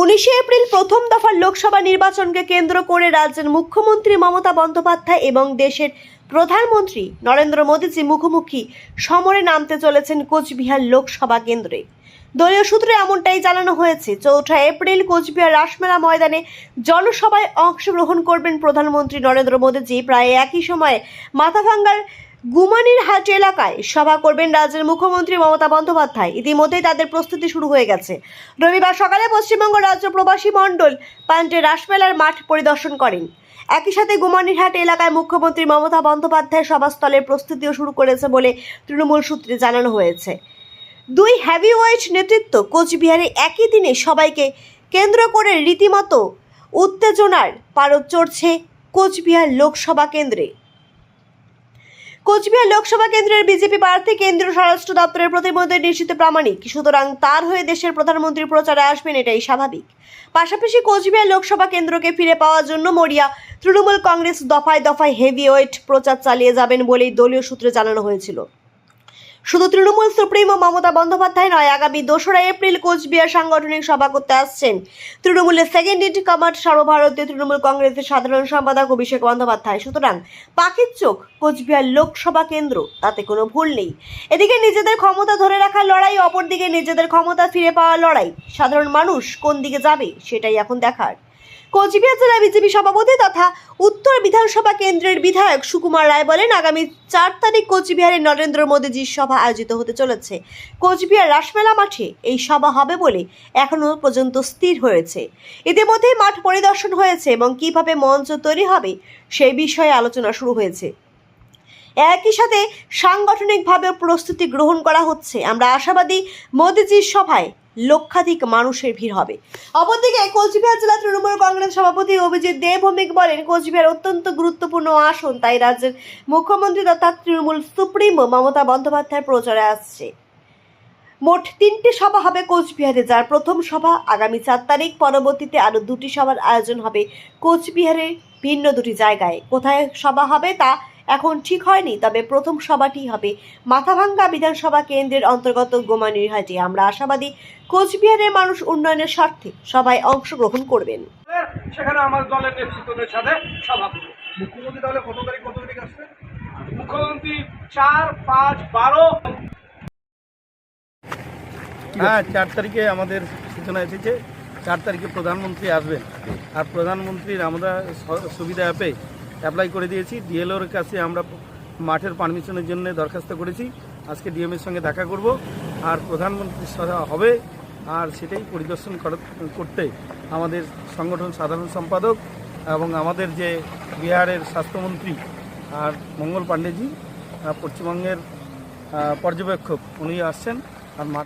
উনিশে এপ্রিল প্রথম দফার লোকসভা নির্বাচনকে কেন্দ্র করে রাজ্যের মুখ্যমন্ত্রী মমতা বন্দ্যোপাধ্যায় এবং দেশের প্রধানমন্ত্রী নরেন্দ্র মোদীজি মুখোমুখি সমরে নামতে চলেছেন কোচবিহার লোকসভা কেন্দ্রে। দলীয় সূত্রে এমনটাই জানানো হয়েছে, চৌঠা এপ্রিল কোচবিহার রাসমেলা ময়দানে জনসভায় অংশগ্রহণ করবেন প্রধানমন্ত্রী নরেন্দ্র মোদীজি। প্রায় একই সময়ে মাথাভাঙ্গার গুমানির হাট এলাকায় সভা করবেন রাজ্যের মুখ্যমন্ত্রী মমতা বন্দ্যোপাধ্যায়। ইতিমধ্যেই তাদের প্রস্তুতি শুরু হয়ে গেছে। রবিবার সকালে পশ্চিমবঙ্গ রাজ্য প্রবাসী মণ্ডল পান্ডে রাসমেলার মাঠ পরিদর্শন করেন। একই সাথে গুমানিরহাট এলাকায় মুখ্যমন্ত্রী মমতা বন্দ্যোপাধ্যায় সভাস্থলের প্রস্তুতিও শুরু করেছে বলে তৃণমূল সূত্রে জানানো হয়েছে। দুই হ্যাভিওয়েট নেতৃত্ব কোচবিহারে একই দিনে সবাইকে কেন্দ্র করে রীতিমতো উত্তেজনার পারদ চড়ছে কোচবিহার লোকসভা কেন্দ্রে। কোচবিহার লোকসভা কেন্দ্রের বিজেপি প্রার্থী কেন্দ্রীয় স্বরাষ্ট্র দপ্তরের প্রতিমন্ত্রী নিশ্চিত প্রামাণিক। সুতরাং তার হয়ে দেশের প্রধানমন্ত্রী প্রচারে আসবেন এটাই স্বাভাবিক। পাশাপাশি কোচবিহার লোকসভা কেন্দ্রকে ফিরে পাওয়ার জন্য মরিয়া তৃণমূল কংগ্রেস দফায় দফায় হেভিওয়েট প্রচার চালিয়ে যাবেন বলেই দলীয় সূত্রে জানানো হয়েছিল। শুধু তৃণমূল সুপ্রিমো মমতা বন্দ্যোপাধ্যায় নয়, আগামী দোসরা এপ্রিল কোচবিহার সাংগঠনিক সভা করতে আসছেন। তৃণমূলের সেকেন্ড ইন কমান্ড সর্বভারতীয় তৃণমূল কংগ্রেসের সাধারণ সম্পাদক অভিষেক বন্দ্যোপাধ্যায়। সুতরাং পাখির চোখ কোচবিহার লোকসভা কেন্দ্র, তাতে কোনো ভুল নেই। এদিকে নিজেদের ক্ষমতা ধরে রাখার লড়াই, অপরদিকে নিজেদের ক্ষমতা ফিরে পাওয়ার লড়াই। সাধারণ মানুষ কোন দিকে যাবে, সেটাই এখন দেখার। কোচবিহার জেলা বিজেপি সভাপতি তথা উত্তর বিধানসভা কেন্দ্রের বিধায়ক সুকুমার রায় বলেন, আগামী চার তারিখ কোচবিহারে নরেন্দ্র মোদীজির সভা আয়োজিত হতে চলেছে। কোচবিহার রাসমেলা মাঠে এই সভা হবে বলে এখনও পর্যন্ত স্থির হয়েছে। ইতিমধ্যেই মাঠ পরিদর্শন হয়েছে এবং কীভাবে মঞ্চ তৈরি হবে সেই বিষয়ে আলোচনা শুরু হয়েছে। একই সাথে সাংগঠনিকভাবে প্রস্তুতি গ্রহণ করা হচ্ছে। আমরা আশাবাদী মোদীজির সভায় লক্ষাধিক মানুষের ভিড় হবে। অপরদিকে কোচবিহার জেলা তৃণমূল কংগ্রেস সভাপতি অভিজিৎ দে ভৌমিক বলেন, কোচবিহার অত্যন্ত গুরুত্বপূর্ণ আসন, তাই রাজ্যের মুখ্যমন্ত্রী তথা তৃণমূল সুপ্রিমো মমতা বন্দ্যোপাধ্যায় প্রচারে আসছে। মোট তিনটি সভা হবে কোচবিহারে, যার প্রথম সভা আগামী চার তারিখ, পরবর্তীতে আরও দুটি সভার আয়োজন হবে কোচবিহারের ভিন্ন দুটি জায়গায়। কোথায় সভা হবে তা এখন ঠিক হয়নি তবে প্রথম সভাটি হবে মাথাভাঙ্গা বিধানসভা কেন্দ্রের অন্তর্গত গোমানিরহাটে। আমরা আশাবাদী কোচবিহারের মানুষ উন্নয়নের স্বার্থে সবাই অংশগ্রহণ করবেন। সেখানে আমার দলের নেতৃত্বের সাথে সভা মুখ্যমন্ত্রী তাহলে কত তারিখ কত তারিখ আসবে? মুখ্যমন্ত্রী চার পাঁচ বারো। হ্যাঁ চার তারিখে আমাদের সূচনা এসেছে। চার তারিখে প্রধানমন্ত্রী আসবেন। আর প্রধানমন্ত্রীর আমরা সুবিধা অ্যাপে অ্যাপ্লাই করে দিয়েছি। ডিএলওর কাছে আমরা মাঠের পারমিশনের জন্য দরখাস্ত করেছি। আজকে ডিএমের সঙ্গে দেখা করব। আর প্রধানমন্ত্রীর সভা হবে। আর সেটাই পরিদর্শন করা- করতে আমাদের সংগঠন সাধারণ সম্পাদক এবং আমাদের যে বিহারের স্বাস্থ্যমন্ত্রী আর মঙ্গল পাণ্ডেজি পশ্চিমবঙ্গের পর্যবেক্ষক, উনি আসছেন। আর